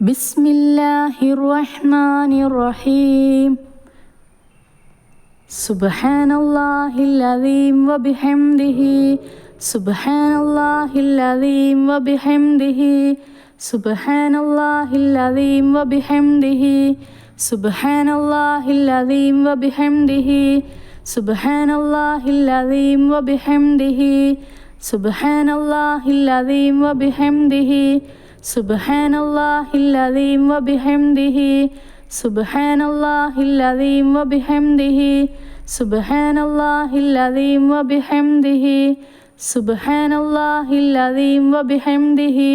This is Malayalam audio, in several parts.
بسم الله الرحمن الرحيم سبحان الله العظيم وبحمده سبحان الله العظيم وبحمده سبحان الله العظيم وبحمده سبحان الله العظيم وبحمده سبحان الله العظيم وبحمده سبحان الله العظيم وبحمده സുബ്ഹാനല്ലാഹില്ലദീം വബിഹംദിഹി സുബ്ഹാനല്ലാഹില്ലദീം വബിഹംദിഹി സുബ്ഹാനല്ലാഹില്ലദീം വബിഹംദിഹി സുബ്ഹാനല്ലാഹില്ലദീം വബിഹംദിഹി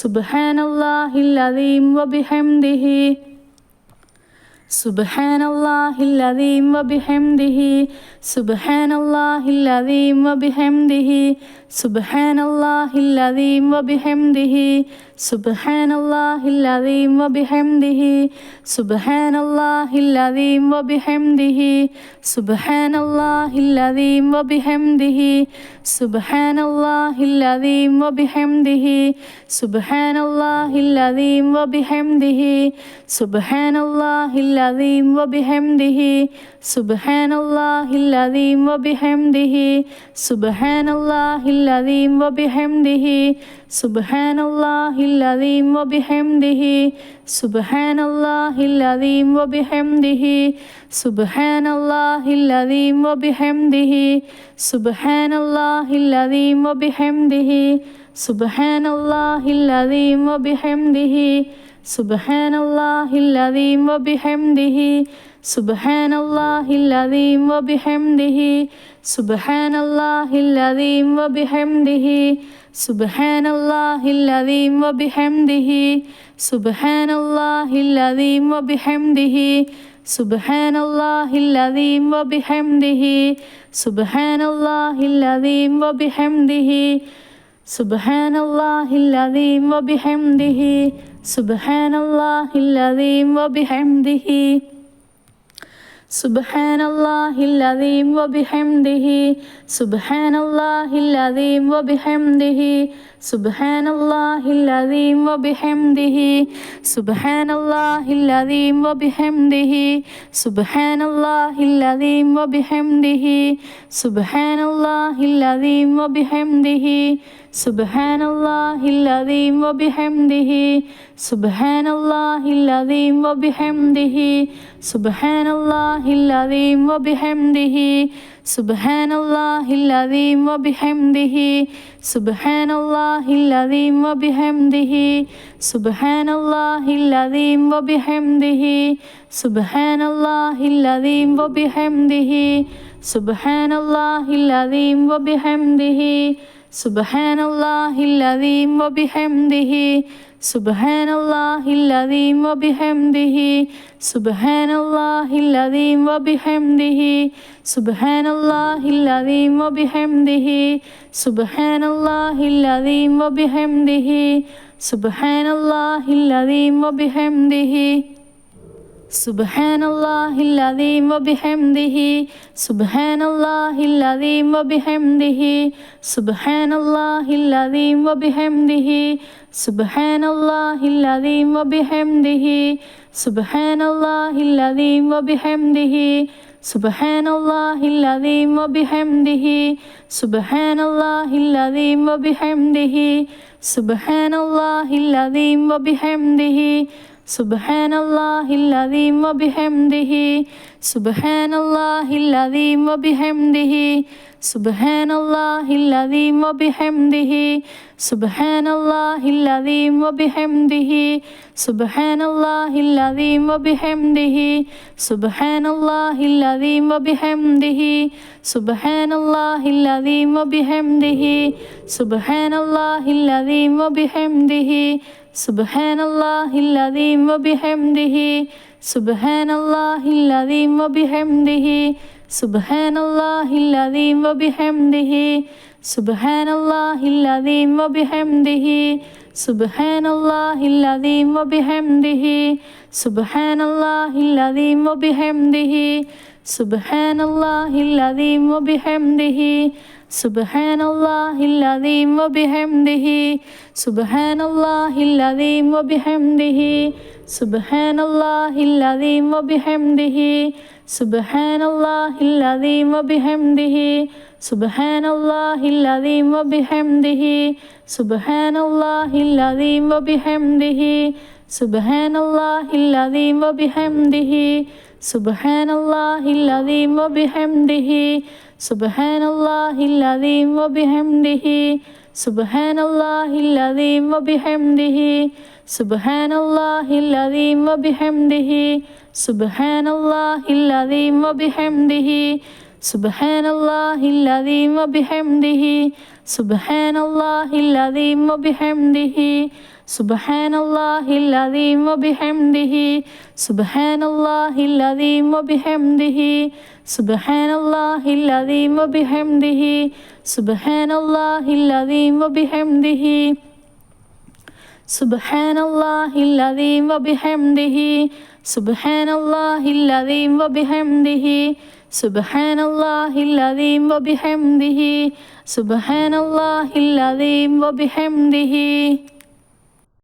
സുബ്ഹാനല്ലാഹില്ലദീം വബിഹംദിഹി. سبحان الله العظيم وبحمده سبحان الله العظيم وبحمده سبحان الله العظيم وبحمده سبحان الله العظيم وبحمده سبحان الله العظيم وبحمده سبحان الله العظيم وبحمده سبحان الله العظيم وبحمده سبحان الله العظيم وبحمده سبحان الله العظيم وبحمده سبحان الله العظيم وبحمده سبحان الله العظيم وبحمده سبحان الله العظيم وبحمده سبحان الله العظيم وبحمده سبحان الله العظيم وبحمده سبحان الله العظيم وبحمده سبحان الله العظيم وبحمده سبحان الله العظيم وبحمده سبحان الله العظيم وبحمده سبحان الله العظيم وبحمده سبحان الله العظيم وبحمده سبحان الله العظيم وبحمده سبحان الله العظيم وبحمده سبحان الله العظيم وبحمده سبحان الله العظيم وبحمده سبحان الله العظيم وبحمده سبحان الله العظيم وبحمده سبحان الله العظيم وبحمده سبحان الله العظيم وبحمده سبحان الله العظيم وبحمده سبحان الله العظيم وبحمده سبحان الله العظيم وبحمده سبحان الله العظيم وبحمده سبحان الله العظيم وبحمده سبحان الله العظيم وبحمده سبحان الله العظيم وبحمده സുബ്ഹാനല്ലാഹിൽ അദീം വബിഹംദിഹി സുബ്ഹാനല്ലാഹിൽ അദീം വബിഹംദിഹി സുബ്ഹാനല്ലാഹിൽ അദീം വബിഹംദിഹി സുബ്ഹാനല്ലാഹിൽ അദീം വബിഹംദിഹി സുബ്ഹാനല്ലാഹിൽ അദീം വബിഹംദിഹി سبحان الله العظيم وبحمده سبحان الله العظيم وبحمده سبحان الله العظيم وبحمده سبحان الله العظيم وبحمده سبحان الله العظيم وبحمده سبحان الله العظيم وبحمده سبحان الله العظيم وبحمده سبحان الله العظيم وبحمده سبحان الله العظيم وبحمده سبحان الله العظيم وبحمده سبحان الله العظيم وبحمده سبحان الله العظيم وبحمده سبحان الله العظيم وبحمده سبحان الله العظيم وبحمده سبحان الله العظيم وبحمده سبحان الله العظيم وبحمده سبحان الله العظيم وبحمده سبحان الله العظيم وبحمده سبحان الله العظيم وبحمده سبحان الله العظيم وبحمده سبحان الله العظيم وبحمده سبحان الله العظيم وبحمده سبحان الله العظيم وبحمده سبحان الله العظيم وبحمده سبحان الله العظيم وبحمده سبحان الله العظيم وبحمده سبحان الله العظيم وبحمده سبحان الله العظيم وبحمده سبحان الله العظيم وبحمده سبحان الله العظيم وبحمده سبحان الله العظيم وبحمده سبحان الله العظيم وبحمده سبحان الله العظيم وبحمده سبحان الله العظيم وبحمده سبحان الله العظيم وبحمده സുബഹാനല്ലാഹിൽ അദീം വബിഹംദിഹി സുബഹാനല്ലാഹിൽ അദീം വബിഹംദിഹി സുബഹാനല്ലാഹിൽ അദീം വബിഹംദിഹി സുബഹാനല്ലാഹിൽ അദീം വബിഹംദിഹി സുബഹാനല്ലാഹിൽ അദീം വബിഹംദിഹി സുബഹാനല്ലാഹിൽ അദീം വബിഹംദിഹി سبحان الله العظيم وبحمده سبحان الله العظيم وبحمده سبحان الله العظيم وبحمده سبحان الله العظيم وبحمده سبحان الله العظيم وبحمده سبحان الله العظيم وبحمده سبحان الله العظيم وبحمده സുബ്ഹാനല്ലാഹില്ലദീം വബിഹംദിഹി സുബ്ഹാനല്ലാഹില്ലദീം വബിഹംദിഹി സുബ്ഹാനല്ലാഹില്ലദീം വബിഹംദിഹി.